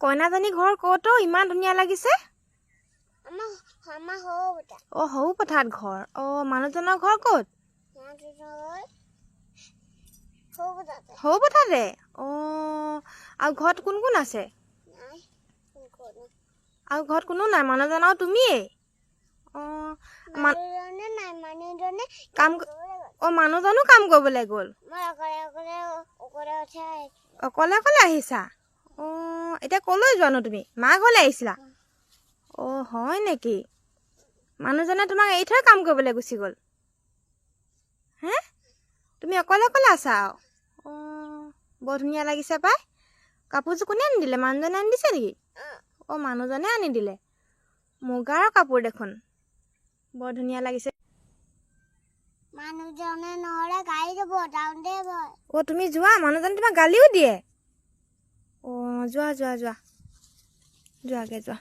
কইনাজনী ঘৰ ক'তো ইমান ধুনীয়া লাগিছে? অ সৰু পথাৰত ঘৰ। অ মানুহজনৰ ঘৰ ক'ত? সৰু পথাৰতে। অ আৰু ঘৰত কোন কোন আছে? আৰু ঘৰত কোনো নাই? মানুহজন আৰু তুমিয়েই অ মানুহজনে কাম ক- অ মানুহজনো কাম কৰিবলৈ গ'ল অকলে অকলে আহিছা অ এতিয়া ক'লৈ যোৱানো তুমি? মা ঘৰলৈ আহিছিলা? অ হয় নেকি? মানুহজনে তোমাক এৰি থৈ কাম কৰিবলৈ গুচি গ'ল। হে? তুমি অকলে অকলে আছা আৰু? অ বৰ ধুনীয়া লাগিছে পাই। কাপোৰযোৰ কোনে আনি দিলে মানুহজনে আনি দিছে নেকি? অঁ মানুহজনে আনি দিলে। মুগাৰ কাপোৰ দেখোন। বৰ ধুনীয়া লাগিছে। মানুহজনে নহ'লে যাওঁতে ভয় অ তুমি যোৱা। মানুহজনে তোমাক গালিও দিয়ে। অ যোৱা যোৱা যোৱা যোৱাগে যোৱা